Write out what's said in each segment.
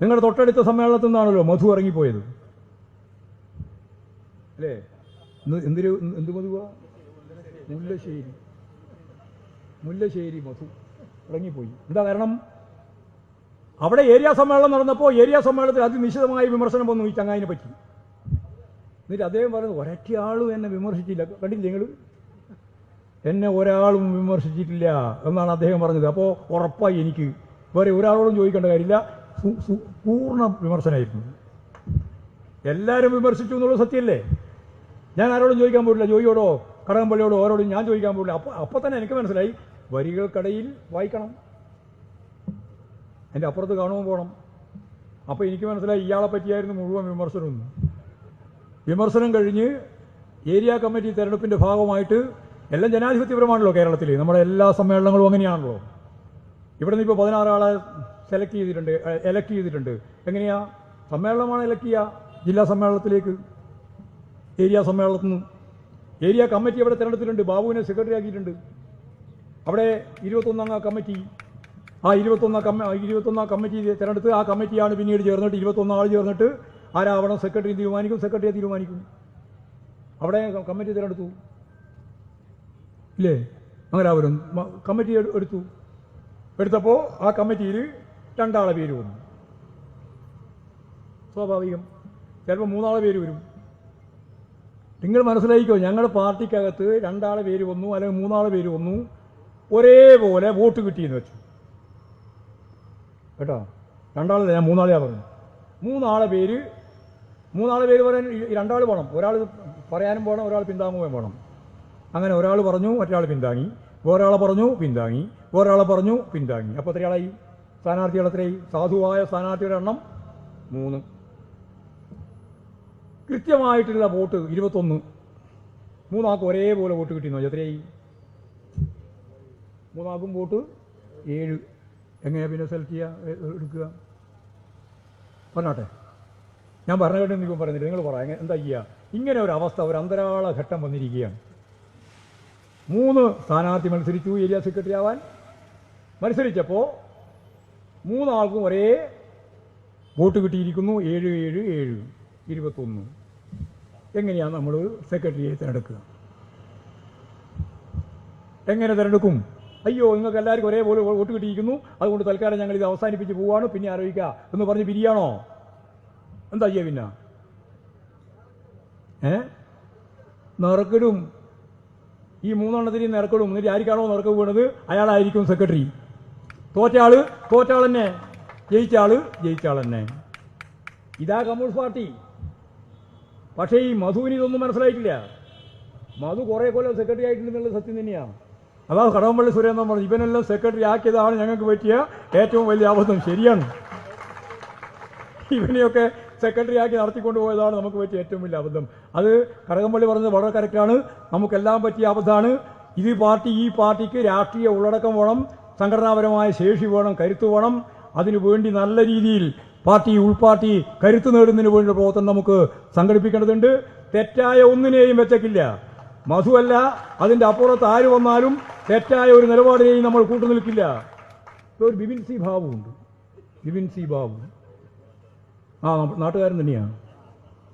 നിങ്ങളുടെ തൊട്ടടുത്ത സമ്മേളനത്തിൽ നിന്നാണല്ലോ മധു ഇറങ്ങിപ്പോയത്. അല്ലേ? എന്തൊരു എന്ത് മധുവാ മുല്ലശ്ശേരി. മുല്ലശ്ശേരി മധു ഇറങ്ങിപ്പോയി. എന്താ കാരണം? അവിടെ ഏരിയ സമ്മേളനം നടന്നപ്പോൾ ഏരിയ സമ്മേളനത്തിൽ അതിനിശ്ചിതമായ വിമർശനം വന്നു ഈ ചങ്ങായിനെ പറ്റി. എന്നിട്ട് അദ്ദേഹം പറയുന്നത് ഒരൊറ്റ ആളും എന്നെ വിമർശിച്ചില്ല. കണ്ടില്ല നിങ്ങൾ എന്നെ ഒരാളും വിമർശിച്ചിട്ടില്ല എന്നാണ് അദ്ദേഹം പറഞ്ഞത്. അപ്പോൾ ഉറപ്പായി എനിക്ക് വേറെ ഒരാളോടും ചോദിക്കേണ്ട കാര്യമില്ല. പൂർണ വിമർശനമായിരുന്നു എല്ലാവരും വിമർശിച്ചു എന്നുള്ളത് സത്യമല്ലേ ഞാൻ ആരോടും ചോദിക്കാൻ പോയില്ല ജോയിയോടോ കടകംപള്ളിയോടോ ഓരോടും ഞാൻ ചോദിക്കാൻ പോയില്ല അപ്പോൾ അപ്പോൾ തന്നെ എനിക്ക് മനസ്സിലായി വരികൾക്കിടയിൽ വായിക്കണം. എന്റെ അപ്പുറത്ത് കാണുമ്പോൾ പോകണം. അപ്പോൾ എനിക്ക് മനസ്സിലായി ഇയാളെ പറ്റിയായിരുന്നു മുഴുവൻ വിമർശനം വിമർശനം കഴിഞ്ഞ് ഏരിയ കമ്മിറ്റി തെരഞ്ഞെടുപ്പിന്റെ ഭാഗമായിട്ട് എല്ലാം ജനാധിപത്യപരമാണല്ലോ കേരളത്തിൽ നമ്മുടെ എല്ലാ സമ്മേളനങ്ങളും അങ്ങനെയാണല്ലോ. ഇവിടെ നിന്ന് ഇപ്പോൾ പതിനാറാളെ സെലക്ട് ചെയ്തിട്ടുണ്ട് എലക്ട് ചെയ്തിട്ടുണ്ട്. എങ്ങനെയാ? സമ്മേളനമാണ് എലക്ട് ചെയ്യുക ജില്ലാ സമ്മേളനത്തിലേക്ക് ഏരിയ സമ്മേളനത്തിൽ നിന്ന്. ഏരിയ കമ്മിറ്റി അവിടെ തിരഞ്ഞെടുത്തിട്ടുണ്ട് ബാബുവിനെ സെക്രട്ടറി ആക്കിയിട്ടുണ്ട്. അവിടെ ഇരുപത്തൊന്നാം കമ്മിറ്റി ആ ഇരുപത്തൊന്നാം കമ്മ ഇരുപത്തൊന്നാം കമ്മിറ്റി തിരഞ്ഞെടുത്ത് ആ കമ്മിറ്റിയാണ് പിന്നീട് ചേർന്നിട്ട് ഇരുപത്തൊന്നാൾ ചേർന്നിട്ട് ആരാവണം സെക്രട്ടറി തീരുമാനിക്കും സെക്രട്ടറിയെ തീരുമാനിക്കും. അവിടെ കമ്മിറ്റി തിരഞ്ഞെടുത്തു. ഇല്ലേ? അവരും കമ്മിറ്റി എടു- എടുത്തു. എടുത്തപ്പോൾ ആ കമ്മിറ്റിയിൽ രണ്ടാളെ പേര് വന്നു. സ്വാഭാവികം. ചിലപ്പോൾ മൂന്നാളെ പേര് വരും. നിങ്ങൾ മനസ്സിലായിക്കോ ഞങ്ങളുടെ പാർട്ടിക്കകത്ത് രണ്ടാളെ പേര് വന്നു അല്ലെങ്കിൽ മൂന്നാളെ പേര് വന്നു ഒരേപോലെ വോട്ട് കിട്ടിയെന്ന് വെച്ചു. കേട്ടോ? രണ്ടാളെ ഞാൻ മൂന്നാളെയാ പറഞ്ഞു മൂന്നാളെ പേര് മൂന്നാളെ പേര് പറയാൻ രണ്ടാൾ വേണം ഒരാൾ പറയാനും വേണം ഒരാൾ പിന്താങ്ങുകയും വേണം അങ്ങനെ ഒരാൾ പറഞ്ഞു മറ്റൊരാൾ പിന്താങ്ങി. ഒരാളെ പറഞ്ഞു പിന്താങ്ങി. ഒരാളെ പറഞ്ഞു പിന്താങ്ങി. അപ്പോൾ എത്രയാളായി? സ്ഥാനാർത്ഥികൾ എത്രയായി സാധുവായ സ്ഥാനാർത്ഥിയുടെ എണ്ണം മൂന്ന്. കൃത്യമായിട്ടുള്ള വോട്ട് ഇരുപത്തൊന്ന്. മൂന്നാൾക്ക് ഒരേപോലെ വോട്ട് കിട്ടിയെന്നോ എത്രയായി? മൂന്നാൾക്കും വോട്ട് ഏഴ്. എങ്ങനെയാ പിന്നെ സെലക്ട് ചെയ്യുക എടുക്കുക? പറഞ്ഞോട്ടെ. ഞാൻ പറഞ്ഞ കേട്ടോ നിങ്ങൾ പറയുന്നില്ല. നിങ്ങൾ പറയാം എന്താ ചെയ്യുക ഇങ്ങനെ ഒരു അവസ്ഥ ഒരു അന്തരാള ഘട്ടം വന്നിരിക്കുകയാണ്. മൂന്ന് സ്ഥാനാർത്ഥി മത്സരിച്ചു ഏരിയ സെക്രട്ടറി ആവാൻ. മത്സരിച്ചപ്പോൾ മൂന്നാൾക്കും ഒരേ വോട്ട് കിട്ടിയിരിക്കുന്നു. ഏഴ് ഏഴ് ഏഴ് ഇരുപത്തൊന്ന്. എങ്ങനെയാണ് നമ്മൾ സെക്രട്ടറിയെ തിരഞ്ഞെടുക്കുക? എങ്ങനെ തിരഞ്ഞെടുക്കും? അയ്യോ നിങ്ങൾക്ക് എല്ലാവർക്കും ഒരേപോലെ വോട്ട് കിട്ടിയിരിക്കുന്നു. അതുകൊണ്ട് തൽക്കാലം ഞങ്ങൾ ഇത് അവസാനിപ്പിച്ച് പോവാണ്. പിന്നെ ആലോചിക്കുക എന്ന് പറഞ്ഞ് പിരിയാണോ? എന്താ ചെയ്യുക പിന്നെ? ഏ? നറുക്കിടും. ഈ മൂന്നെണ്ണത്തിന് നിറക്കിടും. എന്നിട്ട് ആർക്കാണോ നിറക്ക് വീണത്? അയാളായിരിക്കും സെക്രട്ടറി തോറ്റയാൾ ജയിച്ചാൾ ജയിച്ചാൾ തന്നെ ഇതാ കമ്മ്യൂണിസ്റ്റ് പാർട്ടി. പക്ഷേ ഈ മധുവിന് ഇതൊന്നും മനസ്സിലായിട്ടില്ല. മധു കുറേ കൊല്ലം സെക്രട്ടറി ആയിട്ടുണ്ടെന്നുള്ള സത്യം തന്നെയാണ് അതാ കടകംപള്ളി സുരേന്ദ്രൻ പറഞ്ഞു ഇവനെല്ലാം സെക്രട്ടറി ആക്കിയതാണ് ഞങ്ങൾക്ക് പറ്റിയ ഏറ്റവും വലിയ അബദ്ധം. ശരിയാണ്. ഇവനെയൊക്കെ സെക്രട്ടറി ആക്കി നടത്തിക്കൊണ്ട് പോയതാണ് നമുക്ക് പറ്റിയ ഏറ്റവും വലിയ അബദ്ധം. അത് കടകംപള്ളി പറഞ്ഞത് വളരെ കറക്റ്റാണ് നമുക്കെല്ലാം പറ്റിയ അബദ്ധമാണ്. ഇത് പാർട്ടി ഈ പാർട്ടിക്ക് രാഷ്ട്രീയ ഉള്ളടക്കം വേണം. സംഘടനാപരമായ ശേഷി വേണം കരുത്ത് വേണം. അതിനു വേണ്ടി നല്ല രീതിയിൽ പാർട്ടി ഉൾപാർട്ടി കരുത്ത് നേടുന്നതിന് വേണ്ടി പ്രവർത്തനം നമുക്ക് സംഘടിപ്പിക്കേണ്ടതുണ്ട്. തെറ്റായ ഒന്നിനെയും വെച്ചേക്കില്ല. മധുവല്ല അതിന്റെ അപ്പുറത്ത് ആര് വന്നാലും തെറ്റായ ഒരു നിലപാടിനെയും നമ്മൾ കൂട്ടുനിൽക്കില്ല ഒരു ബിപിൻ സി ബാബു ഉണ്ട് ബിപിൻ സി ബാബു. ആ നാട്ടുകാരൻ തന്നെയാണ്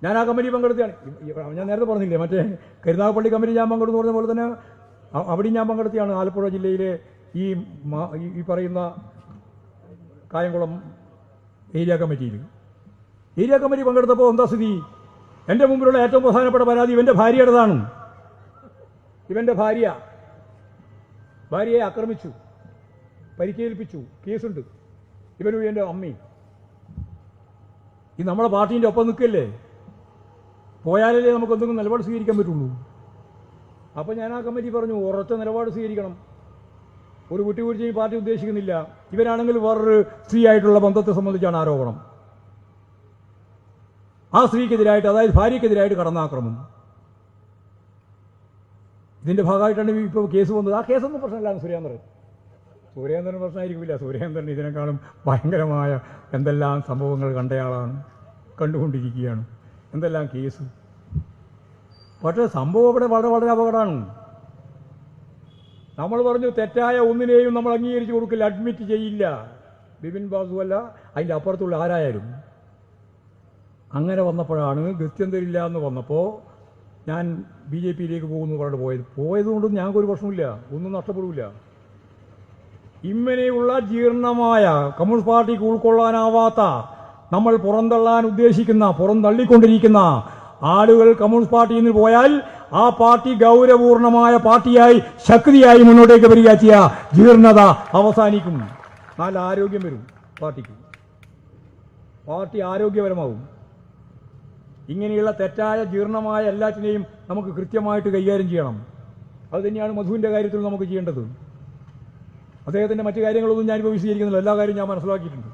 ഞാൻ ആ കമ്പനി ഈ- ഞാൻ നേരത്തെ പറഞ്ഞില്ലേ മറ്റേ കരുനാഗപ്പള്ളി കമ്പനി ഞാൻ പങ്കെടുത്തു പറഞ്ഞ പോലെ തന്നെ അവിടെയും ഞാൻ പങ്കെടുത്തിയാണ് ആലപ്പുഴ ജില്ലയിലെ ഈ ഈ- പറയുന്ന കായംകുളം ഏരിയ കമ്മിറ്റിയിൽ. ഏരിയ കമ്മിറ്റി പങ്കെടുത്തപ്പോൾ എന്താ സ്ഥിതി? എന്റെ മുമ്പിലുള്ള ഏറ്റവും പ്രധാനപ്പെട്ട പരാതി ഇവന്റെ ഭാര്യയുടേതാണ്. ഇവന്റെ ഭാര്യ ഭാര്യയെ ആക്രമിച്ചു പരിക്കേൽപ്പിച്ചു കേസുണ്ട്. ഇവനു എന്റെ അമ്മി ഈ നമ്മുടെ പാർട്ടീന്റെ ഒപ്പം നിൽക്കല്ലേ? പോയാലല്ലേ നമുക്ക് എന്തെങ്കിലും നിലപാട് സ്വീകരിക്കാൻ പറ്റുള്ളൂ? അപ്പോൾ ഞാൻ ആ കമ്മിറ്റി പറഞ്ഞു ഉറച്ച നിലപാട് സ്വീകരിക്കണം. ഒരു കുട്ടി കുടിച്ച് പാർട്ടി ഉദ്ദേശിക്കുന്നില്ല. ഇവരാണെങ്കിൽ വേറൊരു സ്ത്രീ ആയിട്ടുള്ള ബന്ധത്തെ സംബന്ധിച്ചാണ് ആരോപണം. ആ സ്ത്രീക്കെതിരായിട്ട് അതായത് ഭാര്യക്കെതിരായിട്ട് കടന്നാക്രമം. ഇതിന്റെ ഭാഗമായിട്ടാണ് ഇപ്പോൾ കേസ് വന്നത്. ആ കേസൊന്നും പ്രശ്നമില്ല സുരേന്ദ്രൻ. സുരേന്ദ്രൻ പ്രശ്നമായിരിക്കില്ല. സുരേന്ദ്രൻ ഇതിനേക്കാളും ഭയങ്കരമായ എന്തെല്ലാം സംഭവങ്ങൾ കണ്ടയാളാണ് കണ്ടുകൊണ്ടിരിക്കുകയാണ്. എന്തെല്ലാം കേസ്? പക്ഷേ സംഭവം ഇവിടെ വളരെ വളരെ അപകടമാണ്. നമ്മൾ പറഞ്ഞു തെറ്റായ ഒന്നിനെയും നമ്മൾ അംഗീകരിച്ചു കൊടുക്കില്ല അഡ്മിറ്റ് ചെയ്യില്ല. ബിപിൻ ബാസു അല്ല അതിന്റെ അപ്പുറത്തുള്ള ആരായാലും. അങ്ങനെ വന്നപ്പോഴാണ് ഗത്യന്തരില്ല എന്ന് വന്നപ്പോൾ ഞാൻ ബി ജെ പിയിലേക്ക് പോകുന്നു പറഞ്ഞിട്ട് പോയത്. പോയതുകൊണ്ടൊന്നും ഞങ്ങൾക്കൊരു പ്രശ്നമില്ല ഒന്നും നഷ്ടപ്പെടില്ല ഇങ്ങനെയുള്ള ജീർണമായ കമ്മ്യൂണിസ്റ്റ് പാർട്ടിക്ക് ഉൾക്കൊള്ളാനാവാത്ത നമ്മൾ പുറന്തള്ളാൻ ഉദ്ദേശിക്കുന്ന പുറന്തള്ളിക്കൊണ്ടിരിക്കുന്ന ആളുകൾ കമ്മ്യൂണിസ്റ്റ് പാർട്ടിയിൽ നിന്ന് പോയാൽ ആ പാർട്ടി ഗൗരവപൂർണമായ പാർട്ടിയായി ശക്തിയായി മുന്നോട്ടേക്ക് വരിക ചെയ്യുക ജീർണത അവസാനിക്കും. നല്ല ആരോഗ്യം വരും പാർട്ടിക്ക്. പാർട്ടി ആരോഗ്യപരമാവും. ഇങ്ങനെയുള്ള തെറ്റായ ജീർണമായ എല്ലാറ്റിനെയും നമുക്ക് കൃത്യമായിട്ട് കൈകാര്യം ചെയ്യണം. അത് തന്നെയാണ് മധുവിന്റെ കാര്യത്തിൽ നമുക്ക് ചെയ്യേണ്ടത്. അദ്ദേഹത്തിന്റെ മറ്റു കാര്യങ്ങളൊന്നും ഞാനിപ്പോൾ വിശദീകരിക്കുന്നില്ല. എല്ലാ കാര്യവും ഞാൻ മനസ്സിലാക്കിയിട്ടുണ്ട്.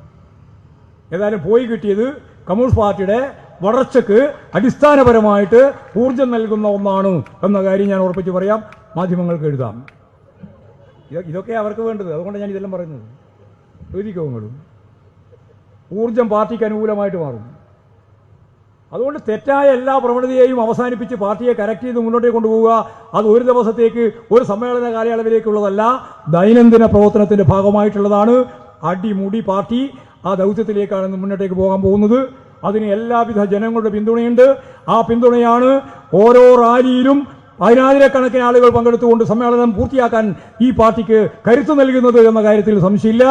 ഏതായാലും പോയി കിട്ടിയത് കമ്മ്യൂണിസ്റ്റ് പാർട്ടിയുടെ വളർച്ചയ്ക്ക് അടിസ്ഥാനപരമായിട്ട് ഊർജം നൽകുന്ന ഒന്നാണ് എന്ന കാര്യം ഞാൻ ഉറപ്പിച്ച് പറയാം. മാധ്യമങ്ങൾക്ക് എഴുതാം. ഇതൊക്കെ അവർക്ക് വേണ്ടത്. അതുകൊണ്ട് ഞാൻ ഇതെല്ലാം പറയുന്നത്. എഴുതിക്കോങ്ങളും. ഊർജം പാർട്ടിക്ക് അനുകൂലമായിട്ട് മാറും. അതുകൊണ്ട് തെറ്റായ എല്ലാ പ്രവണതയെയും അവസാനിപ്പിച്ച് പാർട്ടിയെ കറക്റ്റ് ചെയ്ത് മുന്നോട്ടേക്ക് കൊണ്ടുപോവുക അത് ഒരു ദിവസത്തേക്ക് ഒരു സമ്മേളന കാലയളവിലേക്കുള്ളതല്ല ദൈനംദിന പ്രവർത്തനത്തിന്റെ ഭാഗമായിട്ടുള്ളതാണ് അടിമുടി പാർട്ടി ആ ദൗത്യത്തിലേക്കാണ് മുന്നോട്ടേക്ക് പോകാൻ പോകുന്നത്. അതിന് എല്ലാവിധ ജനങ്ങളുടെ പിന്തുണയുണ്ട്. ആ പിന്തുണയാണ് ഓരോ റാലിയിലും പതിനായിരക്കണക്കിന് ആളുകൾ പങ്കെടുത്തുകൊണ്ട് സമ്മേളനം പൂർത്തിയാക്കാൻ ഈ പാർട്ടിക്ക് കരുത്തു നൽകുന്നത് എന്ന കാര്യത്തിൽ സംശയമില്ല.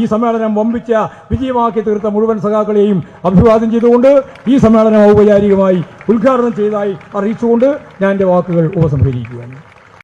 ഈ സമ്മേളനം വമ്പിച്ച വിജയമാക്കി തീർത്ത മുഴുവൻ സഖാക്കളെയും അഭിവാദ്യം ചെയ്തുകൊണ്ട് ഈ സമ്മേളനം ഔപചാരികമായി ഉദ്ഘാടനം ചെയ്തതായി അറിയിച്ചുകൊണ്ട് ഞാൻ എന്റെ വാക്കുകൾ ഉപസംഹരിക്കുകയാണ്.